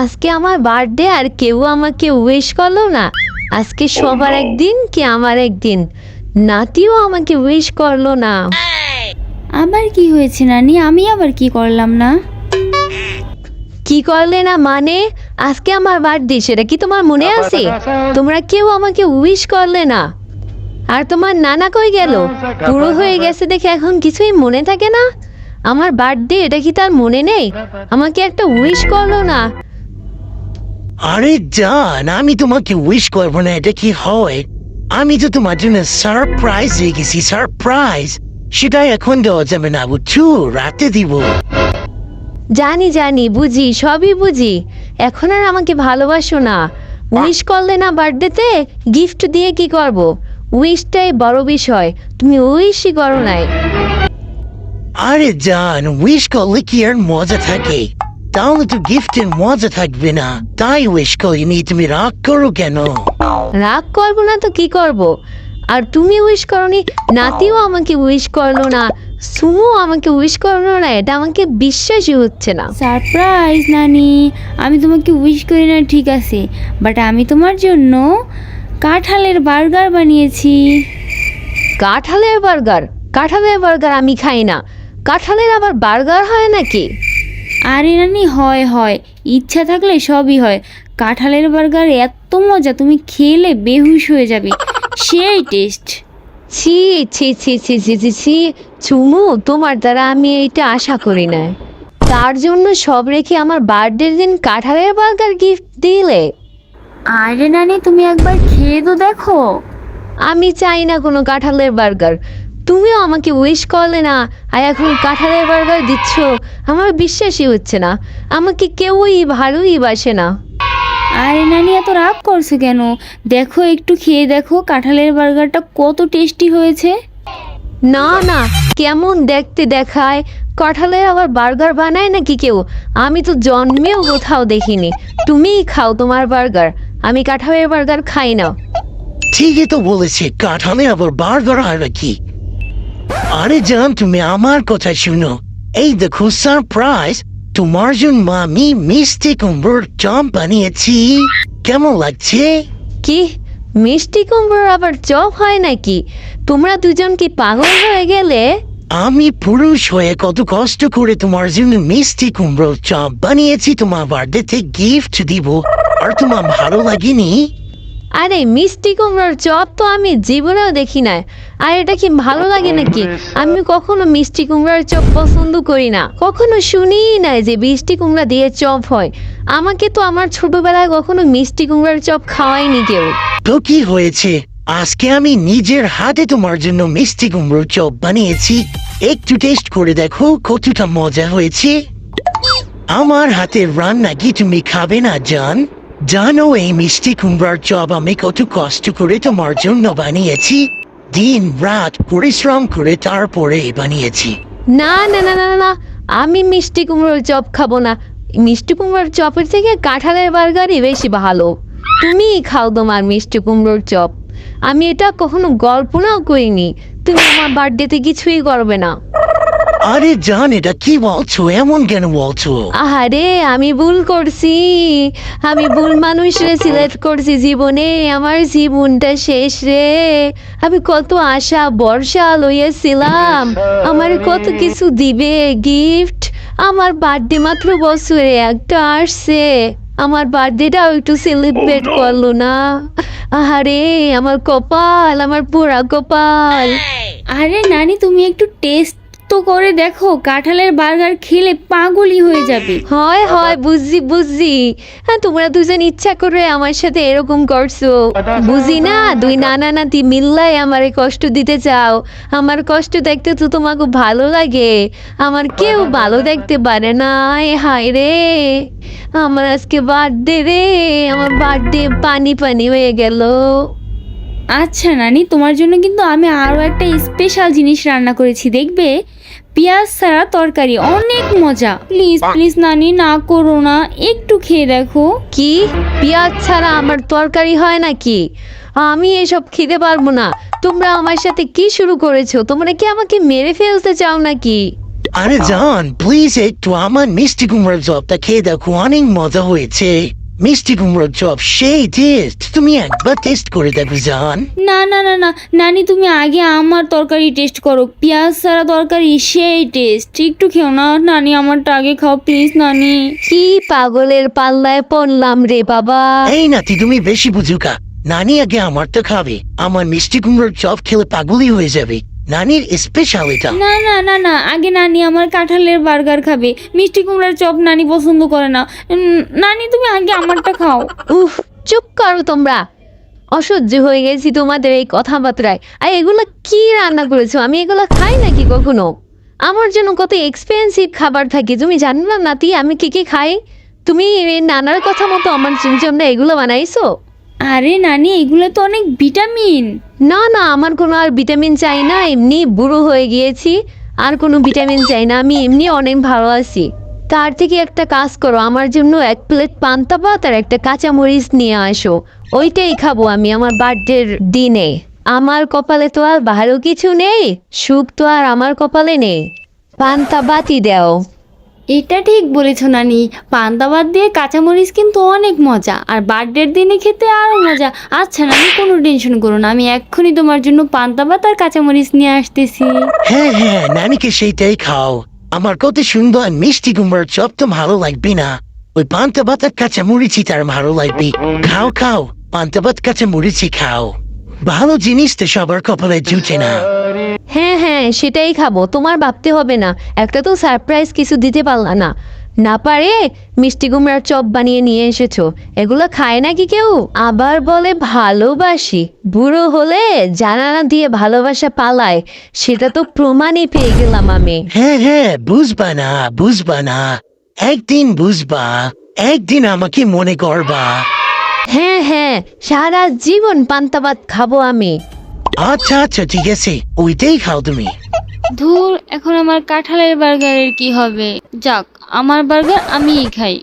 আজকে আমার বার্থডে আর কেউ আমাকে উইশ করল না। আজকে সবার একদিন কি আমার একদিন। নাতিও আমাকে উইশ করল না। আবার কি হয়েছে নানি? আমি আবার কি করলাম না? কি করলে না মানে? আজকে আমার বার্থডে সেটা কি তোমার মনে আছে? তোমরা কেউ আমাকে উইশ করলে না। আর তোমার নানা কই গেল? বুড়ো হয়ে গেছে দেখে এখন কিছুই মনে থাকে না। আমার বার্থডে এটা কি তার মনে নেই? আমাকে একটা উইশ করল না। আরে জান আমি তোমাকে উইশ করব না এটা কি হয়? আমি তো তোমার জন্য সারপ্রাইজ রেখেছি সারপ্রাইজ সেটা এখন দেওয়া যাবে না বুঝছ? রাতে দিব। জানি জানি বুঝি সবই বুঝি। এখন আর আমাকে ভালোবাসো না। উইশ করলে না বার্থডেতে গিফট দিয়ে কি করব? উইশটাই বড় বিষয় তুমি উইশই করো নাই। আরে জান উইশ করলে কি আর মজা থাকে? তাহলে তো গিফটের মজা থাকবে না তাই উইশ করিনি তুমি রাগ করো কেন রাগ করব না তো কি করব? আর তুমি উইশ করনি নাতিও আমাকে উইশ করল না সুমো আমাকে উইশ করল না এটা আমাকে বিশ্বাসই হচ্ছে না। সারপ্রাইজ নানি। আমি তোমাকে উইশ করি না ঠিক আছে। বাট আমি তোমার জন্য কাঁঠালের বার্গার বানিয়েছি। কাঁঠালের বার্গার? কাঁঠালের বার্গার আমি খাই না। কাঁঠালের আবার বার্গার হয় নাকি? আরে নানি হয় হয়। ইচ্ছা থাকলে সবই হয়। কাঁঠালের বার্গার এত মজা তুমি খেলে বেহুশ হয়ে যাবে। সেই টেস্ট ছি ছি ছি ছি ছি ছি ছি। চুমু তোমার দ্বারা আমি এইটা আশা করি না। তার জন্য সব রেখে আমার বার্থডের দিন কাঁঠালের বার্গার গিফট দিলে। আরে নানি তুমি একবার খেয়ে তো দেখো। আমি চাই না কোনো কাঁঠালের বার্গার। তুমিও আমাকে উইশ করলে না আর এখন কাঁঠালের বার্গার দিচ্ছ আমার বিশ্বাসই হচ্ছে না। আমাকে কেউই ভালোই বাসে না। আরে নানি এত রাগ করছ কেন? দেখো একটু খেয়ে দেখো কাঁঠালের বার্গারটা কত টেস্টি হয়েছে। না না কেমন দেখতে দেখায়? কাঁঠালের আবার বার্গার বানায় নাকি কেউ? আমি তো জন্মেও কোথাও দেখিনি। তুমিই খাও তোমার বার্গার। আমি কাঁঠালের বার্গার খাই না। ঠিকই তো বলেছে কাঁঠালে আবার বার্গার হয় নাকি? আরে জান তুমি আমার কথা শুনো। এই দেখো সারপ্রাইজ তোমার জন্য আমি মিষ্টি কুমড়োর চপ বানিয়েছি। কেমন লাগছে? কি? মিষ্টি কুমড়োর আবার চপ হয় নাকি? তোমরা দুজন কি পাগল হয়ে গেলে? আমি পুরুষ হয়ে কত কষ্ট করে তোমার জন্য মিষ্টি কুমড়োর চপ বানিয়েছি তোমার বার্থডেতে গিফট দিব। আর তোমার ভালো লাগেনি? আরে মিষ্টি কুমড়োর চপ তো আমি জীবনেও দেখি না আর এটা কি ভালো লাগে নাকি? আমি কখনো মিষ্টি কুমড়োর চপ পছন্দ করি না। কখনো শুনিই নাই যে মিষ্টি কুমড়া দিয়ে চপ হয়। আমাকে তো আমার ছোটবেলায় কখনো মিষ্টি কুমড়ার চপ খাওয়ায়নি কেউ। তো কি হয়েছে? আজকে আমি নিজের হাতে তোমার জন্য মিষ্টি কুমড়োর চপ বানিয়েছি। একটু টেস্ট করে দেখো কতটা মজা হয়েছে। আমার হাতের রান্না কি তুমি খাবে না, জান? জানো এই মিষ্টি কুমড়ার চপ আমি কত কষ্ট করে তোমার জন্য বানিয়েছি। দিন রাত পরিশ্রম করে তারপরে বানিয়েছি। না না না না না, আমি মিষ্টি কুমড়োর চপ খাব না। মিষ্টি কুমড়োর চপের থেকে কাঁঠালের বার্গারই বেশি ভালো। তুমি খাও তোমার মিষ্টি কুমড়োর চপ। আমি এটা কখনো কল্পনাও করিনি। তুমি আমার বার্থডেতে কিছুই করবে না। আরে জান এটা কি বলছো? এমন কেন বলছো? আহারে আমি ভুল করছি। আমি ভুল মানুষরে সিলেক্ট করছি জীবনে। আমার জীবনটা শেষ রে। আমি কত আশা বর্ষা লইয়াছিলাম আমার কত কিছু দিবে গিফট আমার বার্থডে মাত্র বছরে একটা আসছে। আমার বার্থডেটাও একটু সেলিব্রেট করল না। আহারে আমার কপাল আমার পোড়া কপাল। আরে নানি তুমি একটু টেস্ট তো করে দেখো, কাঁঠালের বার্গার খেলে পাগলই হয়ে যাবে। হয় হয়, বুঝছি বুঝছি। হ্যাঁ তোমরা দুজন ইচ্ছা করে আমার সাথে এরকম করছ। বুঝি না, দুই নানা নাতি মিল্লাই আমারে কষ্ট দিতে চাও। আমার কষ্ট দেখতে তো তোমাকে ভালো লাগে। আমার কেউ ভালো দেখতে পারে না, এ হায় রে। আমার আজকে বার্থডে রে, আমার বার্থডে পানি পানি হয়ে গেল। আচ্ছা নানি তোমার জন্য কিন্তু আমি আরও একটা স্পেশাল জিনিস রান্না করেছি দেখবে? পেঁয়াজ ছাড়া তরকারি অনেক মজা। প্লিজ প্লিজ নানি না করো না একটু খেয়ে দেখো। কি? পেঁয়াজ ছাড়া আমার তরকারি হয় নাকি? আমি এসব খেতে পারব না। তোমরা আমার সাথে কি শুরু করেছ? তোমরা কি আমাকে মেরে ফেলতে চাও নাকি? আরে জান প্লিজ একটু আমার মিষ্টি কুমড়োর চপটা খেয়ে দেখো অনেক মজা হয়েছে। মিষ্টি কুমড়োর চপ সেই টেস্ট তুমি একবার টেস্ট করে দেখো জান না না না না। নানি তুমি আগে আমার তরকারি টেস্ট করো। পেঁয়াজ ছাড়া তরকারি সেই টেস্ট একটু খেও না নানি আমারটা আগে খাও প্লিজ নানি। কি পাগলের পাল্লায় পড়লাম রে বাবা। এই নাতি তুমি বেশি বুঝুকা। নানি আগে আমারটা খাবে। আমার মিষ্টি কুমড়োর চপ খেলে পাগলই হয়ে যাবে। নানির স্পেশাল এটা। না না না না আগে নানি আমার কাঁঠালের বার্গার খাবে। মিষ্টি কুমড়ার চপ নানি পছন্দ করে না। উম, নানি তুমি আগে আমারটা খাও। উফ চুপ করো তোমরা। অসহ্য হয়ে গেছি তোমাদের এই কথাবার্তায়। আর এগুলো কি রান্না করেছ? আমি এগুলো খাই নাকি কখনো? আমার জন্য কত এক্সপেন্সিভ খাবার থাকে। তুমি জানো না নাতি আমি কি কি খাই? তুমি এই নানার কথা মতো আমার জন্য এগুলো বানাইছো? আরে নানি, এগুলো তো অনেক ভিটামিন। না না, আমার কোনো আর ভিটামিন চাই না, এমনি বুড়ো হয়ে গিয়েছি, আর কোনো ভিটামিন চাই না, আমি এমনি অনেক ভালো আছি। তার থেকে একটা কাজ করো, আমার জন্য এক প্লেট পান্তা ভাত আর একটা কাঁচামরিচ নিয়ে আসো। ওইটাই খাব আমি আমার বার্থডের দিনে। আমার কপালে তো আর ভালো কিছু নেই, সুখ তো আর আমার কপালে নেই। পান্তা বাতি দাও। এটা ঠিক বলেছ নানি। পান্তা ভাত দিয়ে কাঁচামরিচ কিন্তু অনেক মজা, আর বার্থডের দিনে খেতে আরও মজা। আচ্ছা নানি, কোনো টেনশন করো না, আমি এক্ষুনি তোমার জন্য পান্তা ভাত আর কাঁচামরিচ নিয়ে আসতেছি। হ্যাঁ হ্যাঁ নানিকে সেইটাই খাও। আমার কত সুন্দর মিষ্টি কুমড়োর চপ তো ভালো লাগবে না। ওই পান্তা ভাতের কাঁচা মুড়িছি তার ভালো লাগবে। খাও খাও, পান্তা ভাত কাঁচা মুড়িছি খাও। ভালো জিনিস তো সবার কপালে জুটে না। হ্যাঁ হ্যাঁ সেটাই খাব তোমার ভাবতে হবে না। একটা তো সারপ্রাইজ কিছু দিতে পারলা না। না পারে মিষ্টি কুমড়ার চপ বানিয়ে নিয়ে এসেছ। এগুলো খায় নাকি কেউ? আবার বলে ভালোবাসি। বুড়ো হলে জানালা দিয়ে ভালোবাসা পালায়। সেটা তো প্রমাণই পেয়ে গেলাম আমি। হ্যাঁ হ্যাঁ বুঝবা না বুঝবা না। একদিন বুঝবা একদিন আমাকে মনে করবা। হ্যাঁ হ্যাঁ সারা জীবন পান্তাবাদ খাব আমি। আচ্ছা আচ্ছা ঠিক আছে ওইটাই খাও তুমি। ধুর এখন আমার কাঁঠালের বার্গারের কি হবে? যাক আমার বার্গার আমিই খাই।